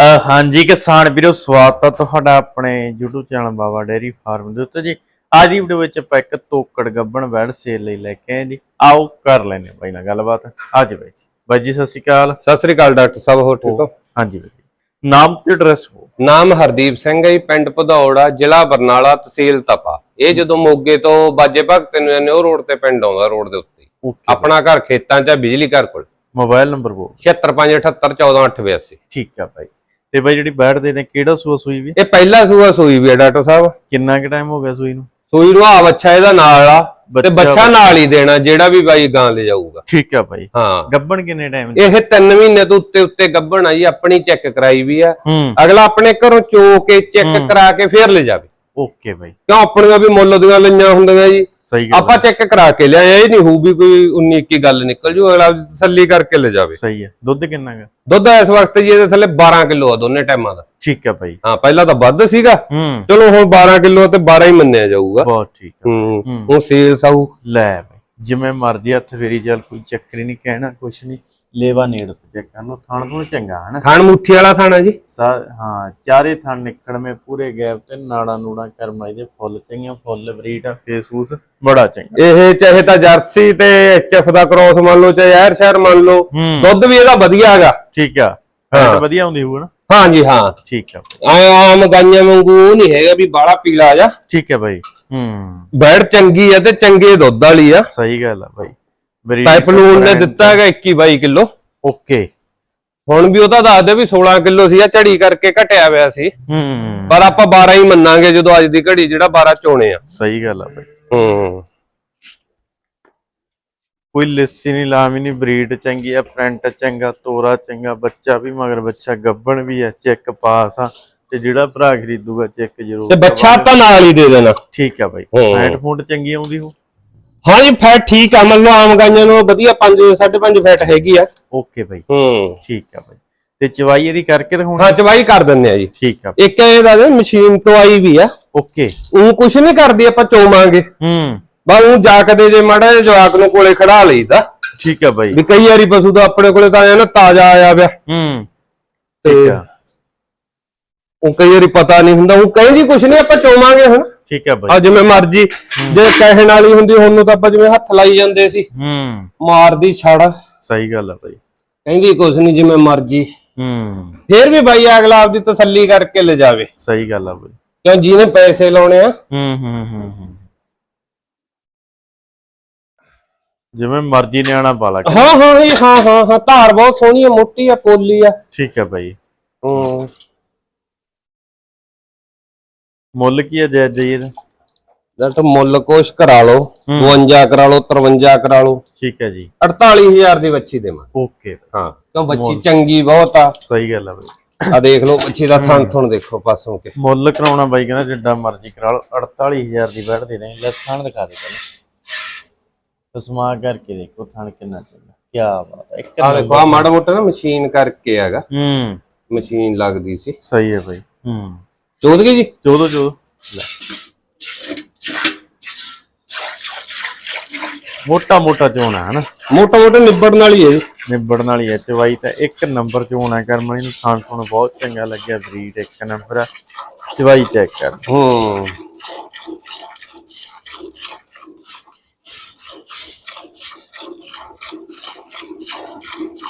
ਹਾਂਜੀ ਕਿਸਾਨ ਵੀਰੋ ਸਵਾਗਤ ਹੈ ਤੁਹਾਡਾ ਆਪਣੇ YouTube channel Baba dairy farm ਦੇ ਉੱਤੇ ਜੀ। ਅੱਜ ਦੀ ਵੀਡੀਓ ਵਿੱਚ ਆਪਾਂ ਇੱਕ ਤੋਕੜ ਗੱਬਣ ਬੈਡ ਸੇਲ ਲਈ ਲੈ ਕੇ ਆਏ ਜੀ। ਆਓ ਕਰ ਲੈਨੇ ਬਾਈ ਨਾਲ ਗੱਲਬਾਤ। ਅੱਜ ਬਾਈ ਜੀ। ਬਾਈ ਜੀ ਸਤਿ ਸ਼੍ਰੀ ਅਕਾਲ। ਸਤਿ ਸ੍ਰੀ ਅਕਾਲ ਡਾਕਟਰ ਸਾਹਿਬ ਹੋ ਠੀਕ ਹੋ? ਹਾਂਜੀ ਬਾਈ ਜੀ। ਨਾਮ ਤੇ ਐਡਰੈਸ ਹੋ ਨਾਮ ਹਰਦੀਪ ਸਿੰਘ ਹੈ ਜੀ, ਪਿੰਡ ਭਦੌੜਾ ਜ਼ਿਲ੍ਹਾ ਬਰਨਾਲਾ ਤਹਿਸੀਲ ਤਪਾ। ਇਹ ਜਦੋਂ ਮੋਗੇ ਤੋਂ ਬਾਜੇ ਭਗਤ ਨੂੰ ਜਾਂਦੇ ਉਹ ਰੋਡ ਤੇ ਪਿੰਡ ਆਉਂਦਾ ਰੋਡ ਦੇ ਉੱਤੇ। ਆਪਣਾ ਘਰ ਖੇਤਾਂ 'ਚ ਬਿਜਲੀ ਘਰ ਕੋਲ। ਮੋਬਾਈਲ ਨੰਬਰ ਬੋ 7578141882 ਠੀਕ ਆ ਬਾਈ। ਤੇ ਬਾਈ ਜਿਹੜੀ ਬੈਡ ਦੇ ਨੇ ਕਿਹੜਾ ਸੂਆ ਸੂਈ ਵੀ? ਇਹ ਪਹਿਲਾ ਸੂਆ ਸੂਈ ਵੀ ਹੈ ਡਾਕਟਰ ਸਾਹਿਬ। ਕਿੰਨਾ ਕੁ ਟਾਈਮ ਹੋ ਗਿਆ ਸੂਈ ਨੂੰ? ਸੂਈ ਨੂੰ ਆ ਬੱਚਾ ਇਹਦਾ ਨਾਲ ਆ ਤੇ ਬੱਚਾ- ਨਾਲ ਹੀ ਦੇਣਾ ਜਿਹੜਾ ਵੀ ਬਾਈ ਗਾਂ ਲੈ ਜਾਊਗਾ। ਠੀਕ ਆ ਬਾਈ। ਹਾਂ। ਗੱਬਣ ਕਿੰਨੇ ਟਾਈਮ ਇਹ 3 ਮਹੀਨੇ ਤੋਂ ਉੱਤੇ ਉੱਤੇ ਗੱਭਣ ਆ ਜੀ ਆਪਣੀ ਚੈੱਕ ਕਰਾਈ ਵੀ ਆ। ਅਗਲਾ ਆਪਣੇ ਘਰੋਂ ਚੋ ਕੇ ਚੈੱਕ ਕਰਾ ਕੇ ਫੇਰ ਲੈ ਜਾਵੇ। Okay bye. ਕਿਉਂ ਆਪਣੀਆਂ ਵੀ ਮੁੱਲ ਦੀਆਂ ਲਈਆਂ ਹੁੰਦੀਆਂ ਜੀ। ਸਹੀ ਗੱਲ ਆਪਾਂ ਚੈੱਕ ਕਰਾ ਕੇ ਲਿਆਏ ਇਹ ਨਹੀਂ ਹੋਊ ਵੀ ਕੋਈ 19 21 ਗੱਲ ਨਿਕਲ ਜੂ ਅਗਲਾ ਤਸੱਲੀ ਕਰਕੇ ਲੈ ਜਾਵੇ। ਸਹੀ ਹੈ। ਦੁੱਧ ਕਿੰਨਾ ਗਾ ਦੁੱਧ ਇਸ ਵਕਤ ਜੀ ਇਹਦੇ ਥੱਲੇ 12 ਕਿਲੋ ਆ ਦੋਨੇ ਟਾਈਮਾਂ ਦਾ। ਠੀਕ ਆ ਬਾਈ। ਹਾਂ ਪਹਿਲਾਂ ਤਾਂ ਵੱਧ ਸੀਗਾ। ਹੂੰ। ਚਲੋ ਹੁਣ 12 ਕਿਲੋ ਤੇ 12 ਹੀ ਮੰਨਿਆ ਜਾਊਗਾ। ਬਹੁਤ ਠੀਕ ਹੂੰ ਹੂੰ। ਹੁਣ ਸੇਲ ਸਾਊ ਲੈ ਜਿਵੇਂ ਮਰਜ਼ੀ ਹੱਥ ਫੇਰੀ ਚੱਲ ਕੋਈ ਚੱਕਰ ਹੀ ਨਹੀਂ ਕਹਿਣਾ ਕੁਛ ਨਹੀਂ। ਲੇਵਾ ਨੇੜ ਚੈੱਕ ਕਰ ਲੋ ਥਣ ਤੋਂ ਚੰਗਾ ਹਨਾ? ਖਾਣ ਮੁੱਠੀ ਵਾਲਾ ਖਾਣਾ ਜੀ? ਸਾ- ਹਾਂ ਚਾਰੇ ਥਣ ਨਿਕਲਵੇਂ ਪੂਰੇ ਗੈਪ ਤੇ ਨਾੜਾ ਨੂੜਾ ਕਰਮਾਈ ਦੇ ਫੁੱਲ ਚੰਗੀਆਂ ਫੁੱਲ ਬਰੀਡ ਆ ਫੇਸ ਫੂਸ ਬੜਾ ਚੰਗਾ। ਇਹ ਚਾਹੇ ਤਾਂ ਜਰਸੀ ਤੇ ਐਚਐਫ ਦਾ ਕ੍ਰੋਸ ਮੰਨ ਲਓ ਚਾਹੇ ਐਰ ਸ਼ਹਿਰ ਮੰਨ ਲਓ ਹੂੰ। ਦੁੱਧ ਵੀ ਇਹਦਾ ਵਧੀਆ ਹੈਗਾ। ਠੀਕ ਆ ਫੈਟ ਵਧੀਆ ਹੁੰਦੀ ਹੋਊ ਨਾ? ਹਾਂਜੀ ਹਾਂ। ਠੀਕ ਆ। ਐ ਆਮ ਗਾਈਆਂ ਵਾਂਗੂ ਨਹੀਂ ਹੈਗਾ ਵੀ ਬਾਹਲਾ ਪੀਲਾ ਜਾ। ਠੀਕ ਆ ਬਾਈ ਹੂੰ। ਬੈੜ ਚੰਗੀ ਆ ਤੇ ਚੰਗੇ ਦੁੱਧ ਵਾਲੀ ਆ। ਸਹੀ ਗੱਲ ਆ ਬਾਈ। ਪਾਈਪਲੂਨ ਨੇ ਦਿੱਤਾ ਹੈਗਾ 21 22 ਕਿਲੋ। ਓਕੇ ਹੁਣ ਵੀ ਉਹ ਤਾਂ ਦੱਸਦੇ ਵੀ 16 ਕਿਲੋ ਸੀ ਆ ਝੜੀ ਕਰਕੇ ਘਟਿਆ ਹੋਇਆ ਸੀ। ਹੂੰ। ਪਰ ਆਪਾਂ 12 ਹੀ ਮੰਨਾਂਗੇ ਜਦੋਂ ਅੱਜ ਦੀ ਘੜੀ ਜਿਹੜਾ 12 ਚੋਣੇ ਆ। ਸਹੀ ਗੱਲ ਆ ਬਾਈ। ਹੂੰ। ਕੋਈ ਲੱਸੀ ਨਹੀਂ ਲਾਮੀ ਨਹੀਂ ਬਰੀਡ ਚੰਗੀ ਆ ਪ੍ਰਿੰਟ ਚੰਗਾ ਤੋਰਾ ਚੰਗਾ ਬੱਚਾ ਵੀ ਮਗਰ ਬੱਚਾ ਗੱਬਣ ਵੀ ਆ ਚੈੱਕ ਪਾਸ ਆ ਤੇ ਜਿਹੜਾ ਭਰਾ ਖਰੀਦੂਗਾ ਚੈੱਕ ਜ਼ਰੂਰ ਤੇ ਬੱਚਾ ਆਪਾਂ ਨਾਲ ਹੀ ਦੇ ਦੇਣਾ। ਠੀਕ ਆ ਬਾਈ। ਹੂੰ। ਫੈਟ ਫੂਡ ਚੰਗੀ ਆਉਂਦੀ ਹੋ ਹਾਂਜੀ ਫੈਟ ਠੀਕ ਆ ਮੰਨ ਲਓ ਆਮ ਗਾਈਆਂ ਨੂੰ ਵਧੀਆ 5 5.5 ਫੈਟ ਹੈਗੀ ਆ। Okay bye. ਹੂੰ। ਠੀਕ ਆ ਬਾਈ। ਤੇ ਚਵਾਈ ਇਹਦੀ ਕਰਕੇ ਦਿਖਾਉਣੀ ਹਾਂ ਚਵਾਈ ਕਰ ਦਿੰਦੇ ਆ ਜੀ। ਠੀਕ ਆ। ਇੱਕ ਇਹ ਦਾ ਮਸ਼ੀਨ ਤੋਂ ਆਈ ਵੀ ਆ। ਓਕੇ। ਉਹ ਕੁਛ ਨਹੀਂ ਕਰਦੀ ਆਪਾਂ ਚੋਵਾਂਗੇ। ਹੂੰ। ਬਸ ਉਹ ਜਾਕਦੇ ਜੇ ਮਾੜਾ ਜਿਹਾ ਜਵਾਕ ਨੂੰ ਕੋਲੇ ਖੜਾ ਲਈਦਾ। ਠੀਕ ਆ ਬਾਈ। ਵੀ ਕਈ ਵਾਰੀ ਪਸ਼ੂ ਤਾਂ ਆਪਣੇ ਕੋਲੇ ਤਾਂ ਆਇਆ ਨਾ ਤਾਜ਼ਾ ਆਇਆ ਪਿਆ। ਹੂੰ। ਤੇ ਉਹ ਕਈ ਵਾਰੀ ਪਤਾ ਨਹੀਂ ਹੁੰਦਾ ਉਹ ਕਹਿੰਦੀ ਕੁਛ ਨਹੀਂ ਆਪਾਂ ਚੋਵਾਂਗੇ ਹੁਣ। ਠੀਕ ਆ ਬਾਈ। ਆ ਜਿਵੇਂ ਮਰਜ਼ੀ ਜੇ ਕਹਿਣ ਵਾਲੀ ਹੁੰਦੀ ਹੁਣ ਨੂੰ ਤਾਂ ਆਪਾਂ ਜਿਵੇਂ ਹੱਥ ਲਾਈ ਜਾਂਦੇ ਸੀ। ਹੂੰ। ਮਾਰਦੀ ਛੜ। ਸਹੀ ਗੱਲ ਆ ਬਾਈ। ਕਹਿੰਦੀ ਕੁਛ ਨਹੀਂ ਜਿਵੇਂ ਮਰਜ਼ੀ। ਹੂੰ। ਫੇਰ ਵੀ ਬਾਈ ਅਗਲਾ ਆਪਦੀ ਤਸੱਲੀ ਕਰਕੇ ਲੈ ਜਾਵੇ ਸਹੀ ਗੱਲ ਆ ਬਾਈ। ਕਿਉਂ ਜਿਹਨੇ ਪੈਸੇ ਲਾਉਣੇ ਆ। ਹੂੰ ਹੂੰ ਹੂੰ ਹੂੰ। ਜਿਵੇਂ ਮਰਜ਼ੀ ਨਿਆਣਾ ਪਾਲਾ ਹਾਂ ਹਾਂ ਹਾਂ ਹਾਂ ਹਾਂ ਧਾਰ ਬਹੁਤ ਸੋਹਣੀ ਆ ਮੋਟੀ ਆ ਪੋਲੀ ਆ। ਠੀਕ ਆ ਬਾਈ। ਹੂੰ। ਮੁੱਲ ਕੀ ਹੈ ਜੈ ਜੈ ਇਹਦਾ ਜੱਟ ਮੁੱਲ ਕੋਸ਼ ਕਰਾ ਲਓ 52 ਕਰਾ ਲਓ 53 ਕਰਾ ਲਓ। ਠੀਕ ਹੈ ਜੀ। 48000 ਦੀ ਬੱਚੀ ਦੇਵਾਂ। ਓਕੇ। ਹਾਂ ਕਿਉਂ ਬੱਚੀ ਚੰਗੀ ਬਹੁਤ ਆ। ਸਹੀ ਗੱਲ ਆ ਬਾਈ। ਆ ਦੇਖ ਲਓ ਬੱਚੀ ਦਾ ਥਣ ਥਣ ਦੇਖੋ ਪਾਸੋਂ ਕੇ। ਮੁੱਲ ਕਰਾਉਣਾ ਬਾਈ ਕਹਿੰਦਾ ਜਿੱਡਾ ਮਰਜ਼ੀ ਕਰਾ ਲਓ 48000 ਦੀ ਬੈਠ ਦੇ ਰਹੇ ਲੈ ਥਣ ਦਿਖਾ ਦੇ ਪਹਿਲਾਂ। ਤਸਮਾ ਕਰਕੇ ਦੇਖੋ ਥਣ ਕਿੰਨਾ ਚੰਗਾ। ਕੀ ਬਾਤ ਹੈ ਇੱਕ ਆ ਦੇਖੋ ਆ ਮਾੜਾ ਮੋਟਾ ਨਾ ਮਸ਼ੀਨ ਕਰਕੇ ਹੈਗਾ। ਹੂੰ। ਮਸ਼ੀਨ ਲੱਗਦੀ ਸੀ। ਸਹੀ ਹੈ ਬਾਈ। ਹੂੰ। ਚੋਦ ਗਈ ਜੀ? ਚੋਦੋ ਚੋਦੋ। ਮੋਟਾ ਮੋਟਾ ਚੋਣਾ ਹੈ ਨਾ ਮੋਟਾ ਮੋਟਾ ਨਿਬੜਨ ਵਾਲੀ ਹੈ ਜੀ। ਨਿਬੜਨ ਵਾਲੀ ਹੈ ਚਵਾਈ ਤਾਂ ਇੱਕ ਨੰਬਰ ਚੋਣਾ ਕਰਮਣੀ ਨੂੰ। ਖਾਣ ਨੂੰ ਬਹੁਤ ਚੰਗਾ ਲੱਗਿਆ ਬਰੀਡ ਇੱਕ ਨੰਬਰ ਆ। ਚਵਾਈ ਚੈੱਕ ਕਰ। ਹੂੰ।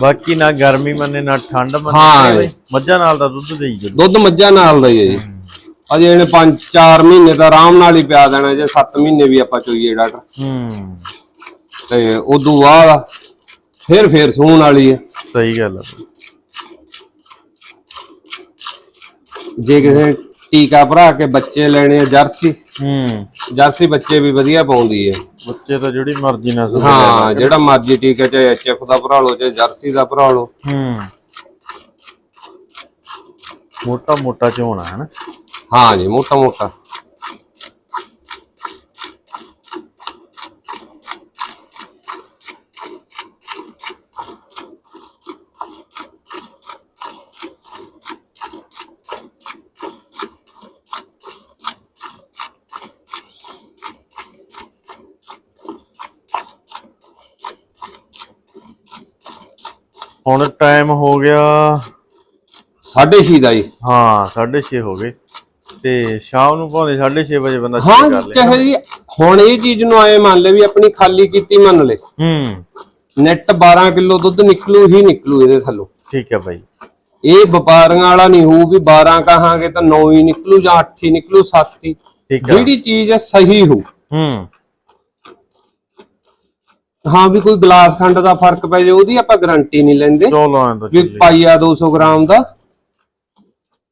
ਬਾਕੀ ਨਾ ਗਰਮੀ ਮੰਨੇ ਨਾ ਠੰਡ ਮੰਨੇ ਹਾਂ। ਮੱਝਾਂ ਨਾਲ ਦਾ ਦੁੱਧ ਦੇਈ ਜਦੋਂ ਦੁੱਧ ਮੱਝਾਂ ਨਾਲ ਦਾ ਹੀ ਹੈ ਜੀ। ਅਜੇ ਇਹਨੇ 5 4 ਮਹੀਨੇ ਤਾਂ ਆਰਾਮ ਨਾਲ ਹੀ ਪਿਆ ਦੇਣਾ ਜੇ 7 ਮਹੀਨੇ ਵੀ ਆਪਾਂ ਚੋਈਏ ਡਾਕਟਰ। ਹੂੰ। ਤੇ ਉਦੋਂ ਬਾਅਦ ਫਿਰ ਫਿਰ ਸੂਣ ਵਾਲੀ ਹੈ। ਸਹੀ ਗੱਲ ਆ। ਬਾਈ। ਜੇ ਕਿਸੇ ਨੇ ਟੀਕਾ ਭਰਾ ਕੇ ਬੱਚੇ ਲੈਣੇ ਆ ਜਰਸੀ ਹੂੰ ਜਰਸੀ ਬੱਚੇ ਵੀ ਵਧੀਆ ਪਾਉਂਦੀ ਹੈ ਬੱਚੇ ਤਾਂ ਜਿਹੜੀ ਮਰਜ਼ੀ ਨਾਲ ਸੁਣ ਹਾਂ ਜਿਹੜਾ ਮਰਜ਼ੀ ਟੀਕਾ ਚਾਹੇ ਐਚਐਫ ਦਾ ਭਰਾ ਲਓ ਚਾਹੇ ਜਰਸੀ ਦਾ ਭਰਾ ਲਓ। ਹੂੰ। ਮੋਟਾ ਮੋਟਾ ਚੋਣਾ ਹੈ ਨਾ ਹਾਂ ਜੀ ਮੋਟਾ ਮੋਟਾ ਹੁਣ ਟਾਈਮ ਹੋ ਗਿਆ 6.5 ਦਾ ਜੀ। ਹਾਂ 6:30 ਹੋ ਗਏ। ਤੇ ਸ਼ਾਮ ਨੂੰ ਭਾਵੇਂ 6:30 ਵਜੇ ਬੰਦਾ ਹਾਂ ਚਾਹੇ ਜੀ ਹੁਣ ਇਹ ਚੀਜ਼ ਨੂੰ ਆਏ ਮੰਨ ਲੈ ਵੀ ਆਪਣੀ ਖਾਲੀ ਕੀਤੀ ਮੰਨ ਲੈ। ਹੂੰ। ਨੈਟ 12 ਕਿਲੋ ਦੁੱਧ ਨਿਕਲੂ ਹੀ ਨਿਕਲੂ ਇਹਦੇ ਥੱਲੋਂ। ਠੀਕ ਹੈ ਬਾਈ। ਇਹ ਵਪਾਰੀਆਂ ਵਾਲਾ ਨਹੀਂ ਹੋਊ ਵੀ 12 ਕਹਾਂਗੇ ਤਾਂ 9 ਹੀ ਨਿਕਲੂ ਜਾਂ 8 ਹੀ ਨਿਕਲੂ 7 ਹੀ। ਠੀਕ ਹੈ। ਜਿਹੜੀ ਚੀਜ਼ ਸਹੀ ਹੋ ਹੂੰ। ਹਾਂ ਵੀ ਕੋਈ ਗਲਾਸ ਖੰਡ ਦਾ ਫ਼ਰਕ ਪੈ ਜਾਏ ਉਹਦੀ ਆਪਾਂ ਗਾਰੰਟੀ ਨਹੀਂ ਲੈਂਦੇ। ਚਲੋ ਆਂ ਤਾਂ ਵੀ ਚੱਲੀ ਪਾਈਆ 200 ਗ੍ਰਾਮ ਦਾ।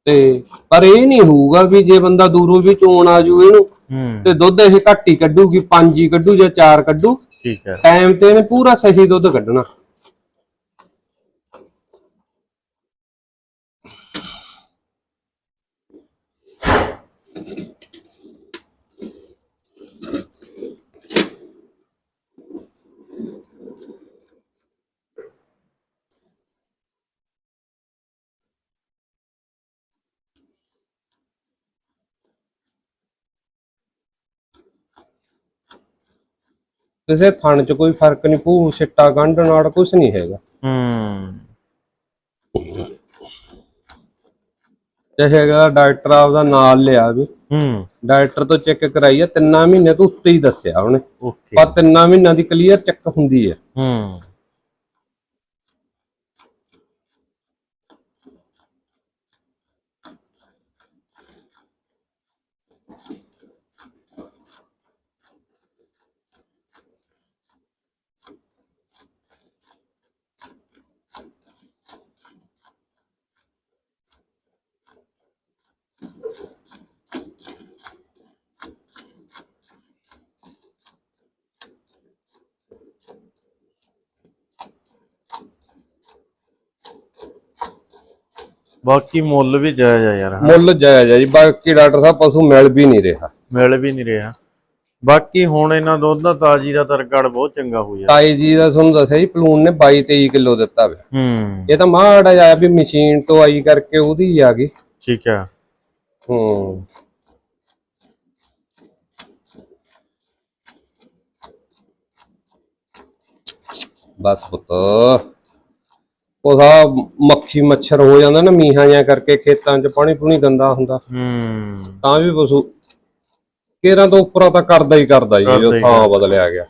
ਤੇ ਪਰ ਇਹ ਨਹੀਂ ਹੋਊਗਾ ਵੀ ਜੇ ਬੰਦਾ ਦੂਰੋਂ ਵੀ ਚੋਣ ਆ ਜੂ ਇਹਨੂੰ ਹੂੰ। ਤੇ ਦੁੱਧ ਇਹ ਘੱਟ ਹੀ ਕੱਢੂਗੀ 5 ਹੀ ਕੱਢੂ ਜਾਂ 4 ਕੱਢੂ। ਠੀਕ ਹੈ। ਟਾਈਮ ਤੇ ਇਹਨੇ ਪੂਰਾ ਸਹੀ ਦੁੱਧ ਕੱਢਣਾ। ਕਿਸੇ ਥਣ 'ਚ ਕੋਈ ਫ਼ਰਕ ਨਹੀਂ ਭੂ ਛਿੱਟਾ ਗੰਢ ਨਾਲ ਕੁਝ ਨਹੀਂ ਹੈਗਾ। ਹੂੰ। ਚਾਹੇ ਅਗਲਾ ਡਾਕਟਰ ਆਪਦਾ ਨਾਲ ਲਿਆ ਵੀ। ਹੂੰ। ਡਾਕਟਰ ਤੋਂ ਚੈੱਕ ਕਰਾਈ ਆ ਤਿੰਨਾਂ ਮਹੀਨੇ ਤੋਂ ਉੱਤੇ ਹੀ ਦੱਸਿਆ ਉਹਨੇ। ਓਕੇ। ਪਰ ਤਿੰਨਾਂ ਮਹੀਨਿਆਂ ਦੀ ਕਲੀਅਰ ਚੈੱਕ ਹੁੰਦੀ ਹੈ ਹੂੰ। ਬਾਕੀ ਮੁੱਲ ਵੀ ਜਾਇਜ਼ ਆ ਯਾਰ ਮੁੱਲ ਜਾਇਜ਼ ਹੈ ਜੀ ਬਾਕੀ ਡਾਕਟਰ ਸਾਹਿਬ ਪਸ਼ੂ ਮਿਲ ਵੀ ਨਹੀਂ ਰਿਹਾ। ਮਿਲ ਵੀ ਨਹੀਂ ਰਿਹਾ। ਬਾਕੀ ਹੁਣ ਇਹਨਾਂ ਦੁੱਧ ਦਾ ਤਾਜੀ ਦਾ ਤਾਂ ਰਿਕਾਰਡ ਬਹੁਤ ਚੰਗਾ ਹੋ ਜਾਂਦਾ। ਤਾਈ ਜੀ ਦਾ ਤੁਹਾਨੂੰ ਦੱਸਿਆ ਜੀ ਪਲੂਨ ਨੇ 22 23 ਕਿਲੋ ਦਿੱਤਾ ਵੇ। ਹੂੰ। ਇਹ ਤਾਂ ਮਾੜਾ ਜਿਹਾ ਵੀ ਮਸ਼ੀਨ ਤੋਂ ਆਈ ਕਰਕੇ ਉਹਦੀ ਆ ਗਈ। ਠੀਕ ਹੈ ਹੂੰ। ਬਸ ਪੁੱਤ। ਉਹਦਾ ਮੱਖੀ ਮੱਛਰ ਹੋ ਜਾਂਦਾ ਨਾ ਮੀਂਹਾਂ ਜਾਂ ਕਰਕੇ ਖੇਤਾਂ 'ਚ ਪਾਣੀ ਪੂਣੀ ਗੰਦਾ ਹੁੰਦਾ। ਹੂੰ। ਤਾਂ ਵੀ ਪਸ਼ੂ ਕੇਰਾਂ ਤੋਂ ਉੱਪਰਾਂ ਤਾਂ ਕਰਦਾ ਹੀ ਕਰਦਾ ਜੀ ਜੋ ਹੀ ਥਾਂ ਬਦਲਿਆ ਗਿਆ।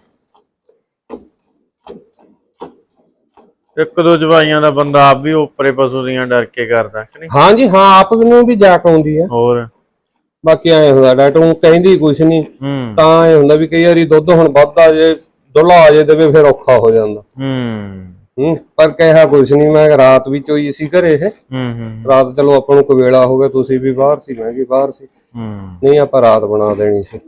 ਇੱਕ ਦੋ ਜਵਾਈਆਂ ਦਾ ਬੰਦਾ ਆਪ ਵੀ ਉੱਪਰੇ ਪਸ਼ੂ ਦੀਆਂ ਡਰ ਕੇ ਕਰਦਾ ਕਿ ਨਹੀਂ? ਹਾਂਜੀ ਹਾਂ ਆਪ ਨੂੰ ਵੀ ਜਾਕ ਆਉਂਦੀ ਹੈ। ਹੋਰ? ਬਾਕੀ ਐ ਹੁੰਦਾ ਨੂੰ ਕਹਿੰਦੀ ਕੁਛ ਨਹੀਂ। ਹੂੰ। ਤਾਂ ਇਹ ਹੁੰਦਾ ਵੀ ਕਈ ਵਾਰੀ ਦੁੱਧ ਹੁਣ ਵੱਧਦਾ ਜੇ ਡੁੱਲਾ ਆ ਜੇ ਤੇ ਫਿਰ ਔਖਾ ਹੋ ਜਾਂਦਾ। ਹੂੰ। ਹੂੰ ਪਰ ਕਹਿਆ ਕੁਛ ਨਹੀਂ ਮੈਂ ਰਾਤ ਵੀ ਚੋਈ ਸੀ ਘਰੇ ਇਹ। ਹੂੰ ਹੂੰ ਰਾਤ ਚਲੋ ਆਪਾਂ ਨੂੰ ਕਵੇਲਾ ਹੋ ਗਿਆ ਤੁਸੀਂ ਵੀ ਬਾਹਰ ਸੀ ਮੈਂ ਵੀ ਬਾਹਰ ਸੀ। ਹੂੰ। ਨਹੀਂ ਆਪਾਂ ਰਾਤ ਬਣਾ ਦੇਣੀ ਸੀ।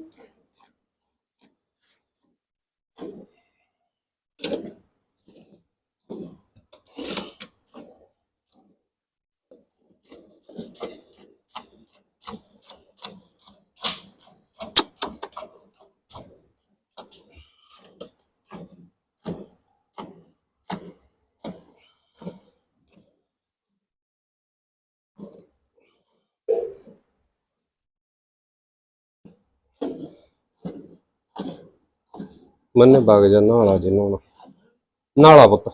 ਮੰਨੇ ਵਗ ਜਾ ਨਾਲਾ ਜੀ ਨਾਲਾ। ਪੁੱਤ।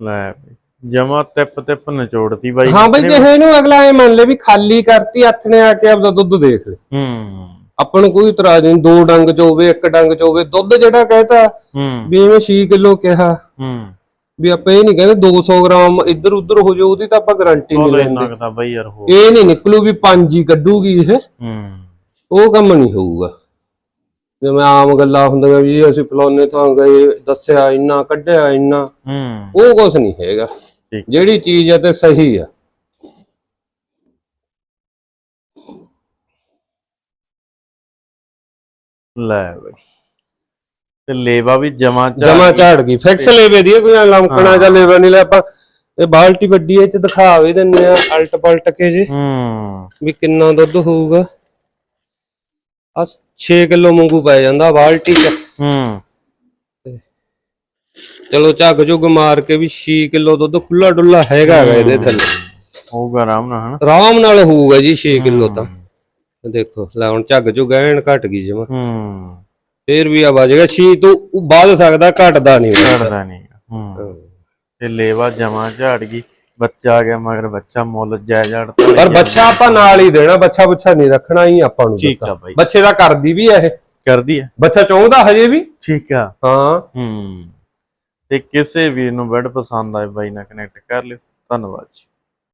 ਲੈ ਜਮਾ ਟਿਪ ਟਿਪ ਨਿਚੋੜਤੀ ਬਾਈ। ਹਾਂ ਬਈ ਜੇ ਇਹਨੂੰ ਅਗਲਾ ਇਹ ਮੰਨ ਲੈ ਵੀ ਖਾਲੀ ਕਰਤੀ ਹੱਥ ਨੇ ਆ ਕੇ ਆਪਦਾ ਦੁੱਧ ਦੇਖ ਲੈ। ਹੂੰ। ਆਪਾਂ ਨੂੰ ਕੋਈ ਇਤਰਾਜ਼ ਨਹੀਂ ਦੋ ਡੰਗ ਚ ਹੋਵੇ ਇੱਕ ਡੰਗ ਚ ਹੋਵੇ ਦੁੱਧ ਜਿਹੜਾ ਕਹਿਤਾ ਵੀ ਐਵੇਂ 6 ਕਿਲੋ ਕਿਹਾ। ਹੂੰ। ਵੀ ਆਪਾਂ ਇਹ ਨਹੀਂ ਕਹਿੰਦੇ 200 ਗ੍ਰਾਮ ਇੱਧਰ ਉੱਧਰ ਹੋ ਜਾਊ ਉਹਦੀ ਤਾਂ ਆਪਾਂ ਗਾਰੰਟੀ ਨਹੀਂ ਲੈਂਦੇ। ਇਹ ਨਹੀਂ ਨਿਕਲੂ ਵੀ ਪੰਜ ਹੀ ਕੱਢੂਗੀ ਇਹ। ਹੂੰ। ਉਹ ਕੰਮ ਨਹੀਂ ਹੋਊਗਾ। ਜਿਵੇਂ ਆਮ ਗੱਲਾਂ ਹੁੰਦੀਆਂ ਵੀ ਅਸੀਂ ਫਲਾਣੇ ਥਾਂ ਗਏ ਦੱਸਿਆ ਇੰਨਾ ਕੱਢਿਆ ਇੰਨਾ। ਹੂੰ। ਉਹ ਕੁਝ ਨਹੀਂ ਹੈਗਾ। ਠੀਕ। ਜਿਹੜੀ ਚੀਜ਼ ਹੈ ਤੇ ਸਹੀ ਆ। ਲੈ ਬਾਈ। ਤੇ ਲੇਵਾ ਵੀ ਜਮਾ ਚਾ ਜਮਾ ਝਾੜ ਗਈ। ਫਿਕਸ ਲੇਵੇ ਦੀ ਕੋਈ ਐਂ ਲਮਕਣਾ ਜਾਂ ਲੇਵਾ ਨਹੀਂ ਲੈ ਆਪਾਂ ਇਹ ਬਾਲਟੀ ਵੱਡੀ ਇਹ ਚ ਦਿਖਾਵੇ ਦਿੰਨੇ ਆ ਅਲਟ ਪਲਟ ਕੇ ਜੀ। ਹੂੰ। ਵੀ ਕਿੰਨਾ ਦੁੱਧ ਹੋਊਗਾ। ਆ 6 ਕਿਲੋ ਵਾਂਗੂ ਪੈ ਜਾਂਦਾ ਬਾਲਟੀ ਚ। ਹੂੰ। ਚਲੋ ਝੱਗ ਝੁੱਗ ਮਾਰ ਕੇ ਵੀ 6 ਕਿਲੋ ਦੁੱਧ ਖੁੱਲਾ ਡੁੱਲਾ ਹੈਗਾ ਹੈਗਾ ਇਹਦੇ ਥੱਲੇ। ਹੋਊਗਾ ਆਰਾਮ ਨਾਲ ਹਨਾ? ਆਰਾਮ ਨਾਲ ਹੋਊਗਾ ਜੀ 6 ਕਿਲੋ ਤਾਂ। ਦੇਖੋ ਲੈ ਹੁਣ ਝੱਗ ਝੁੱਗ ਐਨ ਘਟ ਗਈ ਜਮਾ। ਹੂੰ। ਫੇਰ ਵੀ ਆ ਵਜੇਗਾ 6 ਤੋਂ ਉਹ ਵੱਧ ਸਕਦਾ ਘਟਦਾ ਨਹੀਂ। ਘਟਦਾ ਨਹੀਂ ਹੂੰ। ਤੇ ਲੇਵਾ ਜਮਾ ਝਾੜ ਗਈ ਬੱਚਾ ਆ ਗਿਆ ਮਗਰ ਬੱਚਾ ਮੁੱਲ ਜਾਇਜ਼ ਅੜਤਾ ਪਰ ਬੱਚਾ ਆਪਾਂ ਨਾਲ ਹੀ ਦੇਣਾ ਬੱਚਾ ਬੱਚਾ ਨਹੀਂ ਰੱਖਣਾ ਹੀ ਆਪਾਂ ਨੂੰ ਠੀਕ। ਆ ਬਾਈ। ਬੱਚੇ ਦਾ ਕਰਦੀ ਵੀ ਇਹ। ਕਰਦੀ ਹੈ ਬੱਚਾ ਚਾਹੁੰਦਾ ਹਜੇ ਵੀ। ਠੀਕ ਆ। ਹਾਂ। ਹੂੰ। ਤੇ ਕਿਸੇ ਵੀਰ ਨੂੰ ਬੈਡ ਪਸੰਦ ਆਏ ਬਾਈ ਨਾਲ ਕਨੈਕਟ ਕਰ ਲਿਓ। ਧੰਨਵਾਦ ਜੀ।